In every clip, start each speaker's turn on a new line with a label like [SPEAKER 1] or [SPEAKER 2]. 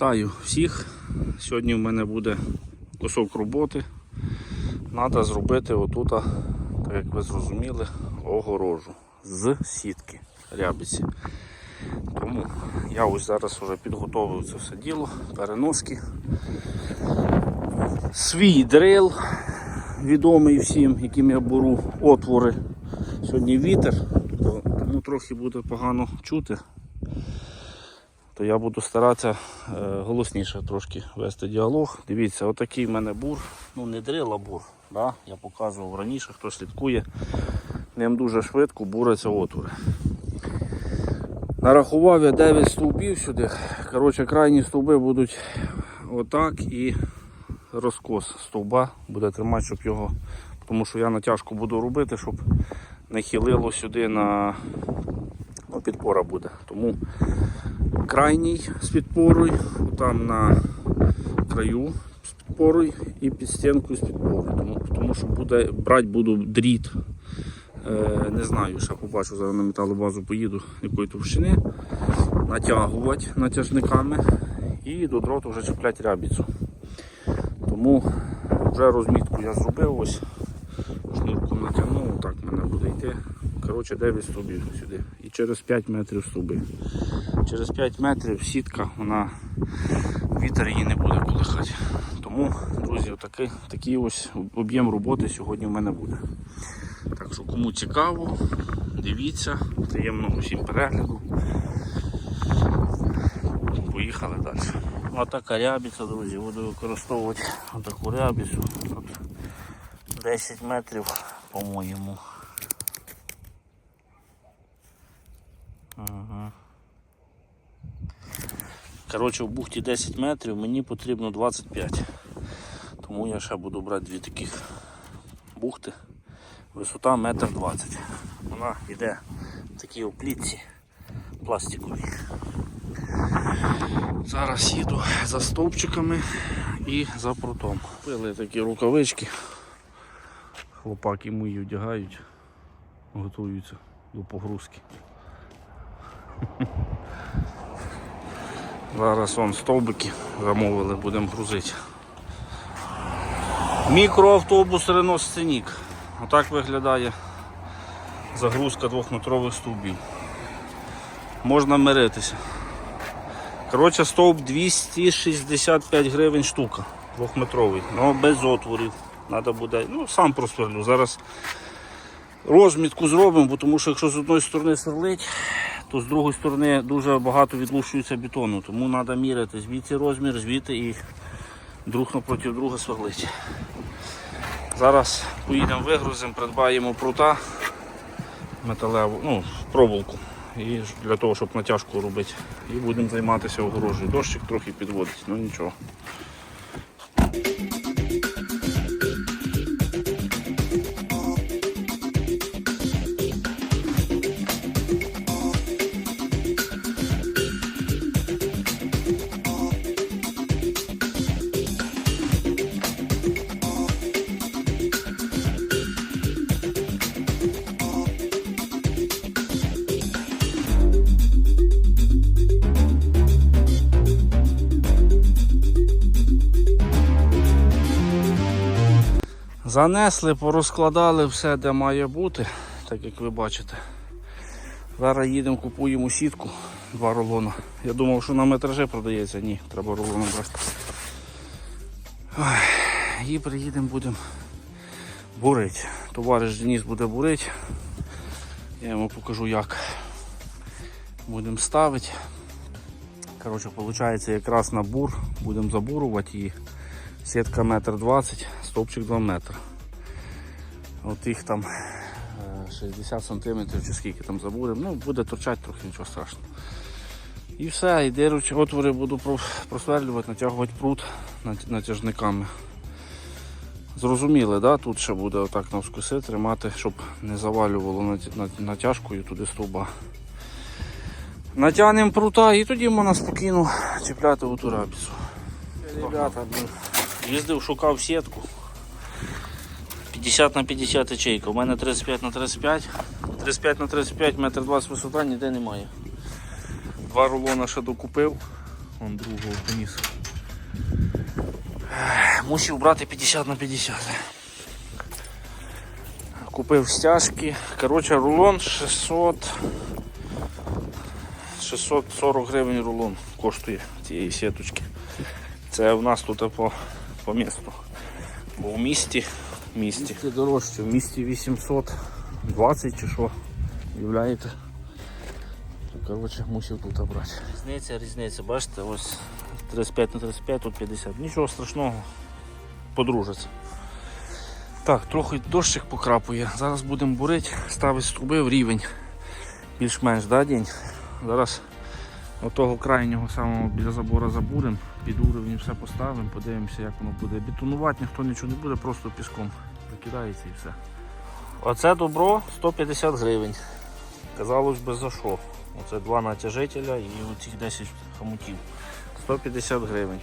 [SPEAKER 1] Вітаю всіх. Сьогодні в мене буде кусок роботи. Треба зробити отут, так як ви зрозуміли, огорожу з сітки рябиці. Тому я ось зараз вже підготовив це все діло, переноски. Свій дрил, відомий всім, яким я беру отвори. Сьогодні вітер, тому трохи буде погано чути то я буду старатися е, голосніше трошки вести діалог. Дивіться, отакий в мене бур. Ну не дрила бур. Да? Я показував раніше, хто слідкує. Ним дуже швидко буряться отвори. Нарахував я 9 стовбів сюди. Коротше, крайні стовби будуть отак і розкос стовба буде тримати, щоб його. Тому що я натяжку буду робити, щоб не хилило сюди на ну, підпора буде. Тому крайній з підпорою, там на краю з підпорою і під стінкою з підпорою. Тому, тому що буде, брати буду дріт. Е, не знаю, ще побачу, зараз на металобазу поїду якої товщини, натягувати натяжниками і до дроту вже чіпляти рябіцю. Тому вже розмітку я зробив, ось шнурку натягнув, так мене буде йти. Коротше, 9 стовбів сюди. І через 5 метрів стовби. Через 5 метрів сітка, вона вітер її не буде колихати. Тому, друзі, отакий, такий ось об'єм роботи сьогодні в мене буде. Так що кому цікаво, дивіться, приємного всім перегляду. Поїхали далі. Отака рябіця, друзі, буду використовувати отаку рябіцю. Тут 10 метрів, по-моєму. Коротше, в бухті 10 метрів, мені потрібно 25. Тому я ще буду брати дві таких бухти. Висота 1,20 м. Вона йде в такій оплітці пластиковій. Зараз їду за стовпчиками і за прутом. Пили такі рукавички. Хлопаки мої одягають, готуються до погрузки. Зараз вон стовбики замовили, будемо грузити. Мікроавтобус Renault Scenic. Отак виглядає загрузка двохметрових стовбів. Можна миритися. Коротше, стовп 265 гривень штука, двохметровий, але без отворів. Надо буде, ну сам просверлю. Зараз розмітку зробимо, бо тому що якщо з одної сторони сверлить, то з другої сторони дуже багато відлущується бетону. Тому треба міряти звідси розмір, звідти і друг напроти друга сверлить. Зараз поїдемо вигрузимо, придбаємо прута металеву, ну, проволоку. І для того, щоб натяжку робити. І будемо займатися огорожею. Дощик трохи підводить, ну нічого. Занесли, порозкладали все, де має бути, так як ви бачите. Зараз їдемо, купуємо сітку, два рулона. Я думав, що на метражі продається, ні, треба рулоном брати. І приїдемо, будемо бурити. Товариш Денис буде бурити. Я йому покажу як. Будемо ставити. Коротше, виходить якраз на бур, будемо забурувати і сітка метр двадцять, стовпчик 2 метри. От їх там е, 60 сантиметрів чи скільки там забудемо. Ну, буде торчати трохи, нічого страшного. І все, і диручі отвори буду просверлювати, натягувати прут натяжниками. Зрозуміли, да? тут ще буде отак навскоси тримати, щоб не завалювало нат- нат- натяжкою туди стовба. Натягнемо прута і тоді можна спокійно чіпляти у ту рабіцу. Ребята, їздив, шукав сітку. 50 на 50 ячейка. У мене 35 на 35. 35 на 35, метр 20 висота ніде немає. Два рулона ще докупив. Вон другого поніс. Мусив брати 50 на 50. Купив стяжки. Коротше, рулон 600. 640 гривень рулон коштує цієї сіточки. Це в нас тут по, по місту. Бо в місті, в місті дорожче, в місті 820 чи що, уявляєте? Коротше, мусив тут брати. Різниця, різниця, бачите, ось 35 на 35, тут 50. Нічого страшного, подружаться. Так, трохи дощик покрапує. Зараз будемо бурити, ставити струби в рівень. Більш-менш да, день. Зараз отого крайнього самого біля забору забуримо, під уровень все поставимо, подивимося, як воно буде. Бетонувати ніхто нічого не буде, просто піском викидається і все. Оце добро 150 гривень. Казалось би за що. Оце два натяжителя і оці 10 хомутів. 150 гривень.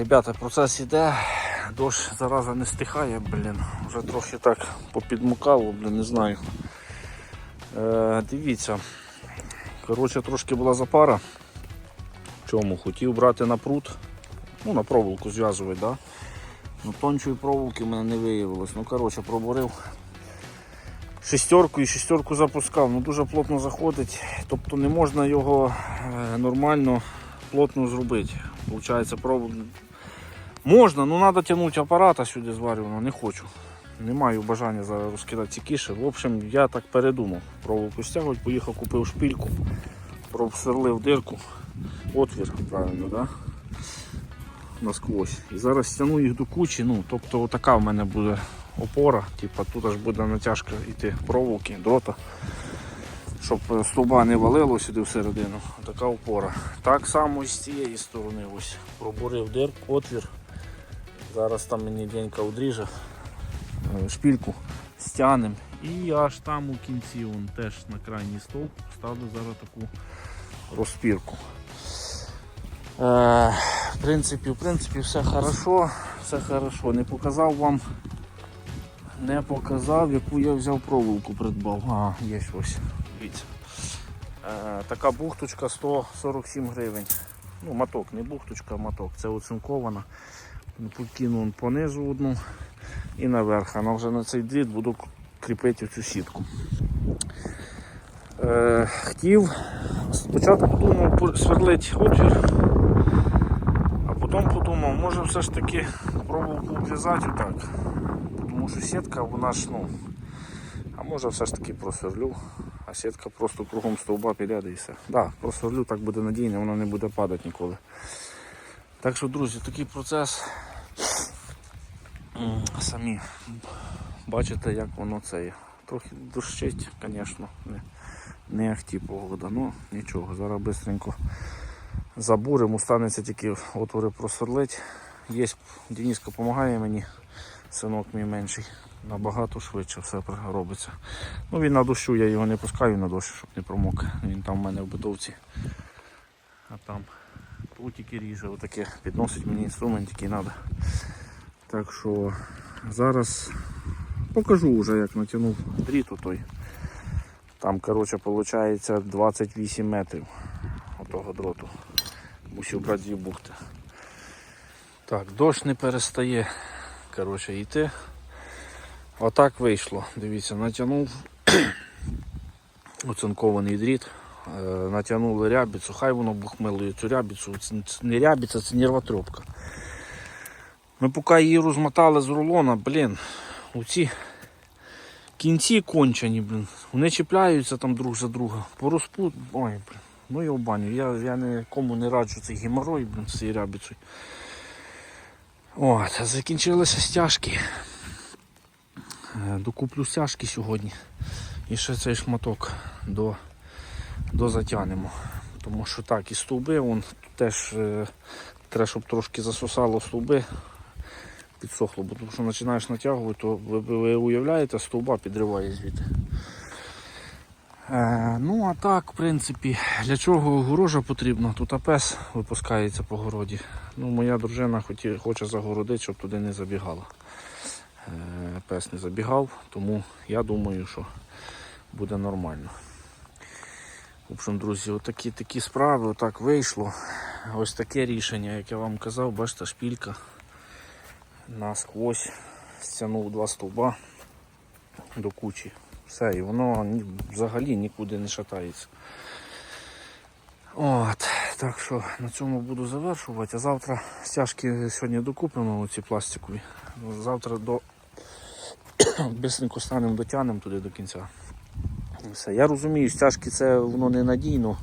[SPEAKER 1] Ребята, процес іде, дощ зараза не стихає, блін. Вже трохи так попідмукало, блін, не знаю. Е, дивіться. Коротше, трошки була запара. Чому? Хотів брати на прут, ну на проволоку зв'язувати, да? Ну, тончої проволоки в мене не виявилось. Ну, коротше, пробурив шестерку і шестерку запускав, ну дуже плотно заходить, тобто не можна його е, нормально плотно зробити. Получається, проб... можна, але треба тягнути апарата сюди зварювано, не хочу. Не маю бажання зараз розкидати ці кіші. В общем, я так передумав. Проволоку стягувати, поїхав, купив шпильку, просверлив дирку, отвір, правильно, да? насквозь. І зараз стягну їх до кучі. Ну, тобто така в мене буде опора, типу, тут аж буде натяжка йти проволоки, дрота щоб е, стовба не валило сюди всередину. Така опора. Так само і з цієї сторони ось пробурив дир, отвір. Зараз там мені денька одріже, е, шпільку стягнем. І аж там у кінці вон, теж на крайній стовп ставлю зараз таку розпірку. Е, в принципі, в принципі, все хорошо, все хорошо. Не показав вам, не показав, яку я взяв проволоку придбав. А, є ось. Дивіться. Е, така бухточка 147 гривень. Ну, моток, не бухточка, а моток. Це оцинкована. Покину понизу одну і наверх. А вже на цей дріт буду кріпити цю сітку. Е, хотів, спочатку думав сверлити отвір, а потім подумав, може все ж таки проволоку в'язати отак. Тому що сітка вона ж ну. А може все ж таки просверлю, а сітка просто кругом стовба підляде і все. Да, просверлю, так буде надійно, вона не буде падати ніколи. Так що, друзі, такий процес. Самі бачите, як воно це є. Трохи дощить, звісно, не, не ахті погода, ну нічого, зараз швидко забуримо, станеться тільки отвори просверлить. Є, Дениска допомагає мені, синок мій менший. Набагато швидше все робиться. Ну він на дощу, я його не пускаю на дощ, щоб не промок. Він там в мене в битовці. А там прутики ріже, отаке підносить мені інструмент, який треба. Так що зараз покажу вже як натягнув дріт той. Там коротше виходить 28 метрів отого дроту. Мусив брати дві бухти. Так, дощ не перестає коротше, йти. Отак вийшло. Дивіться, натягнув оцинкований дріт, е, натягнули рябіцю, хай воно бухмилує цю рябіцю. Це не рябіця, це нервотрепка. Ми поки її розмотали з рулона, блін, оці кінці кончені, блін, вони чіпляються там друг за друга. По розпу... Ой, блін, ну я в баню. Я, я нікому не раджу цей геморой, блін, з цією рябіцею. От, закінчилися стяжки. Е, Докуплю стяжки сьогодні. І ще цей шматок до, до затягнемо. Тому що так, і стовби, вон теж е, треба, щоб трошки засосало стовби, підсохло, бо тому що починаєш натягувати, то ви, ви уявляєте, стовба підриває звідти. Е, ну а так, в принципі, для чого огорожа потрібна? Тут апес випускається по городі. Ну, моя дружина хоті, хоче загородити, щоб туди не забігала. Е, пес не забігав, тому я думаю, що буде нормально. В общем, друзі, отакі такі справи, отак вийшло. Ось таке рішення, як я вам казав, бачите, шпілька насквозь стягнув два стовба до кучі. Все, і воно взагалі нікуди не шатається. От, так що на цьому буду завершувати. А завтра стяжки сьогодні докупимо ці пластикові. Завтра до бисенько станемо дотягнемо туди до кінця. Все. Я розумію, стяжки це воно не надійно.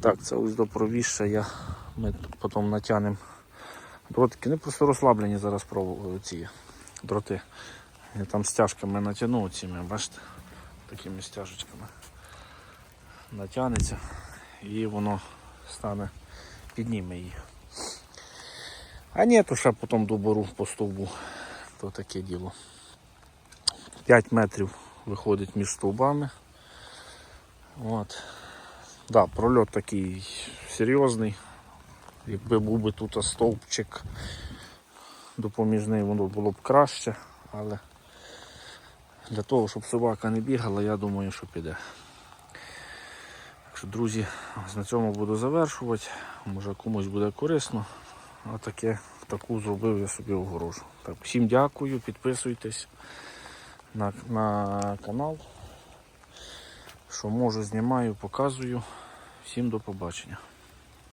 [SPEAKER 1] Так, це ось до провіща я ми потім натягнемо дротики. Вони просто розслаблені зараз пров- ці дроти. Я там стяжками натягну цими, бачите, такими стяжечками. Натягнеться і воно стане, підніме її. А ні, то ще потім доберу по стовбу. То таке діло. 5 метрів виходить між стовбами. От. Да, прольот такий серйозний. Якби був би тут стовпчик допоміжний, воно було б краще, але для того, щоб собака не бігала, я думаю, що піде. Так що, друзі, на цьому буду завершувати. Може комусь буде корисно. А таке, таку зробив я собі огорожу. Так, всім дякую, підписуйтесь на, на канал. Що можу, знімаю, показую. Всім до побачення.